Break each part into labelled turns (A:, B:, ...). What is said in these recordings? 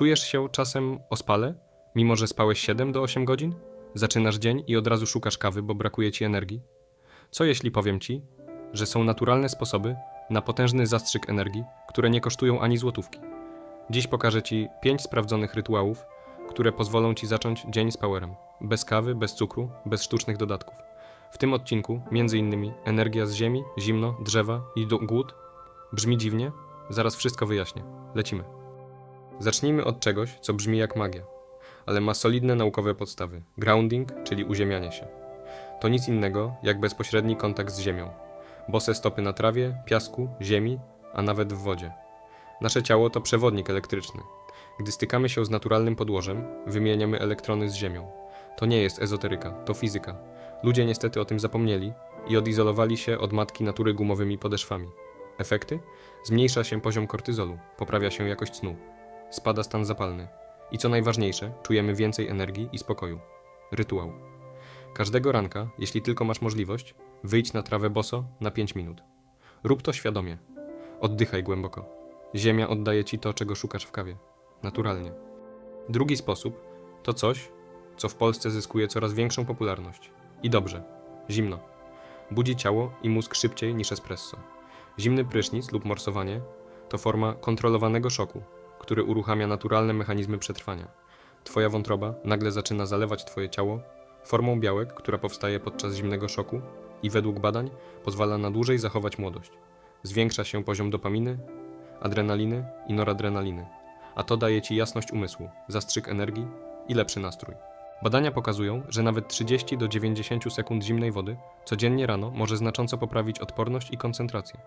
A: Czujesz się czasem ospale, mimo że spałeś 7 do 8 godzin? Zaczynasz dzień i od razu szukasz kawy, bo brakuje ci energii? Co jeśli powiem ci, że są naturalne sposoby na potężny zastrzyk energii, które nie kosztują ani złotówki? Dziś pokażę ci 5 sprawdzonych rytuałów, które pozwolą ci zacząć dzień z powerem. Bez kawy, bez cukru, bez sztucznych dodatków. W tym odcinku, innymi, energia z ziemi, zimno, drzewa i głód. Brzmi dziwnie? Zaraz wszystko wyjaśnię. Lecimy. Zacznijmy od czegoś, co brzmi jak magia, ale ma solidne naukowe podstawy. Grounding, czyli uziemianie się. To nic innego jak bezpośredni kontakt z ziemią. Bose stopy na trawie, piasku, ziemi, a nawet w wodzie. Nasze ciało to przewodnik elektryczny. Gdy stykamy się z naturalnym podłożem, wymieniamy elektrony z ziemią. To nie jest ezoteryka, to fizyka. Ludzie niestety o tym zapomnieli i odizolowali się od matki natury gumowymi podeszwami. Efekty? Zmniejsza się poziom kortyzolu, poprawia się jakość snu, spada stan zapalny i co najważniejsze, czujemy więcej energii i spokoju. Rytuał. Każdego ranka, jeśli tylko masz możliwość, wyjdź na trawę boso na 5 minut. Rób to świadomie. Oddychaj głęboko. Ziemia oddaje ci to, czego szukasz w kawie. Naturalnie. Drugi sposób to coś, co w Polsce zyskuje coraz większą popularność. I dobrze. Zimno. Budzi ciało i mózg szybciej niż espresso. Zimny prysznic lub morsowanie to forma kontrolowanego szoku, który uruchamia naturalne mechanizmy przetrwania. Twoja wątroba nagle zaczyna zalewać Twoje ciało formą białek, która powstaje podczas zimnego szoku i według badań pozwala na dłużej zachować młodość. Zwiększa się poziom dopaminy, adrenaliny i noradrenaliny, a to daje Ci jasność umysłu, zastrzyk energii i lepszy nastrój. Badania pokazują, że nawet 30 do 90 sekund zimnej wody codziennie rano może znacząco poprawić odporność i koncentrację.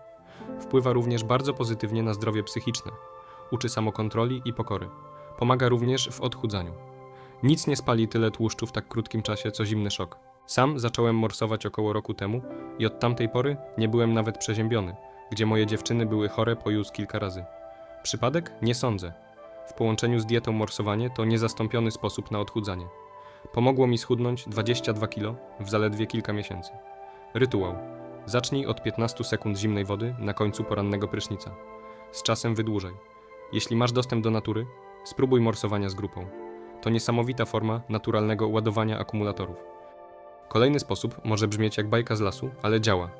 A: Wpływa również bardzo pozytywnie na zdrowie psychiczne, uczy samokontroli i pokory. Pomaga również w odchudzaniu. Nic nie spali tyle tłuszczu w tak krótkim czasie, co zimny szok. Sam zacząłem morsować około roku temu i od tamtej pory nie byłem nawet przeziębiony, gdzie moje dziewczyny były chore po już kilka razy. Przypadek? Nie sądzę. W połączeniu z dietą morsowanie to niezastąpiony sposób na odchudzanie. Pomogło mi schudnąć 22 kg w zaledwie kilka miesięcy. Rytuał. Zacznij od 15 sekund zimnej wody na końcu porannego prysznica. Z czasem wydłużaj. Jeśli masz dostęp do natury, spróbuj morsowania z grupą. To niesamowita forma naturalnego ładowania akumulatorów. Kolejny sposób może brzmieć jak bajka z lasu, ale działa.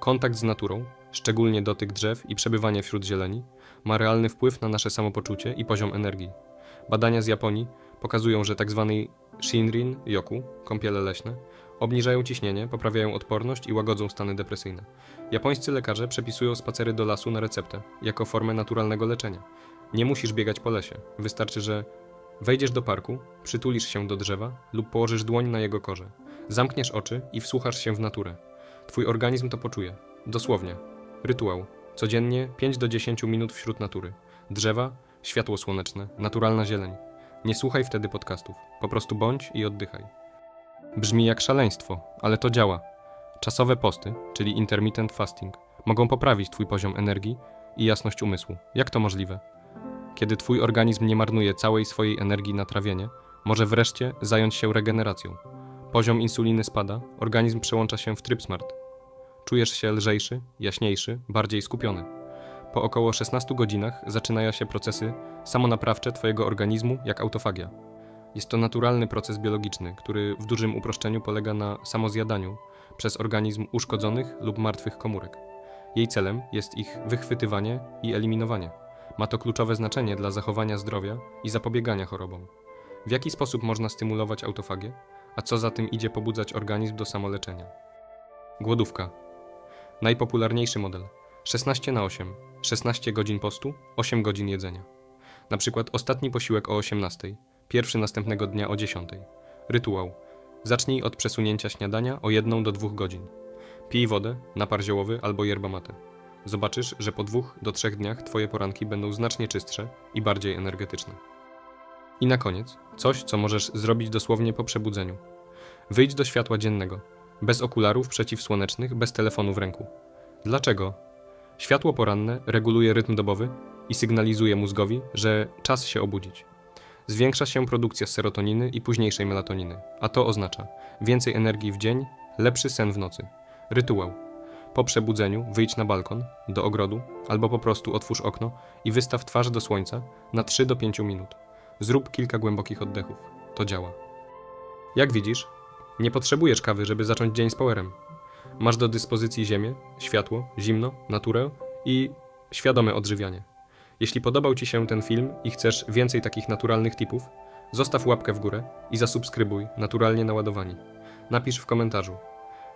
A: Kontakt z naturą, szczególnie dotyk drzew i przebywanie wśród zieleni, ma realny wpływ na nasze samopoczucie i poziom energii. Badania z Japonii pokazują, że tzw. Shinrin yoku, kąpiele leśne, obniżają ciśnienie, poprawiają odporność i łagodzą stany depresyjne. Japońscy lekarze przepisują spacery do lasu na receptę, jako formę naturalnego leczenia. Nie musisz biegać po lesie, wystarczy, że wejdziesz do parku, przytulisz się do drzewa lub położysz dłoń na jego korze. Zamkniesz oczy i wsłuchasz się w naturę. Twój organizm to poczuje. Dosłownie. Rytuał. Codziennie 5 do 10 minut wśród natury. Drzewa, światło słoneczne, naturalna zieleń. Nie słuchaj wtedy podcastów. Po prostu bądź i oddychaj. Brzmi jak szaleństwo, ale to działa. Czasowe posty, czyli intermittent fasting, mogą poprawić Twój poziom energii i jasność umysłu. Jak to możliwe? Kiedy Twój organizm nie marnuje całej swojej energii na trawienie, może wreszcie zająć się regeneracją. Poziom insuliny spada, organizm przełącza się w tryb smart. Czujesz się lżejszy, jaśniejszy, bardziej skupiony. Po około 16 godzinach zaczynają się procesy samonaprawcze Twojego organizmu jak autofagia. Jest to naturalny proces biologiczny, który w dużym uproszczeniu polega na samozjadaniu przez organizm uszkodzonych lub martwych komórek. Jej celem jest ich wychwytywanie i eliminowanie. Ma to kluczowe znaczenie dla zachowania zdrowia i zapobiegania chorobom. W jaki sposób można stymulować autofagię, a co za tym idzie pobudzać organizm do samoleczenia? Głodówka. Najpopularniejszy model. 16 na 8. 16 godzin postu, 8 godzin jedzenia. Na przykład ostatni posiłek o 18, pierwszy następnego dnia o 10. Rytuał. Zacznij od przesunięcia śniadania o 1 do 2 godzin. Pij wodę, napar ziołowy albo yerba mate. Zobaczysz, że po dwóch do trzech dniach Twoje poranki będą znacznie czystsze i bardziej energetyczne. I na koniec, coś, co możesz zrobić dosłownie po przebudzeniu. Wyjdź do światła dziennego, bez okularów przeciwsłonecznych, bez telefonu w ręku. Dlaczego? Światło poranne reguluje rytm dobowy i sygnalizuje mózgowi, że czas się obudzić. Zwiększa się produkcja serotoniny i późniejszej melatoniny, a to oznacza więcej energii w dzień, lepszy sen w nocy. Rytuał. Po przebudzeniu wyjdź na balkon, do ogrodu, albo po prostu otwórz okno i wystaw twarz do słońca na 3 do 5 minut. Zrób kilka głębokich oddechów. To działa. Jak widzisz, nie potrzebujesz kawy, żeby zacząć dzień z powerem. Masz do dyspozycji ziemię, światło, zimno, naturę i świadome odżywianie. Jeśli podobał Ci się ten film i chcesz więcej takich naturalnych tipów, zostaw łapkę w górę i zasubskrybuj Naturalnie Naładowani. Napisz w komentarzu,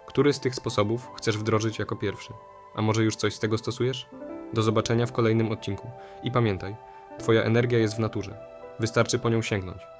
A: który z tych sposobów chcesz wdrożyć jako pierwszy. A może już coś z tego stosujesz? Do zobaczenia w kolejnym odcinku. I pamiętaj, Twoja energia jest w naturze. Wystarczy po nią sięgnąć.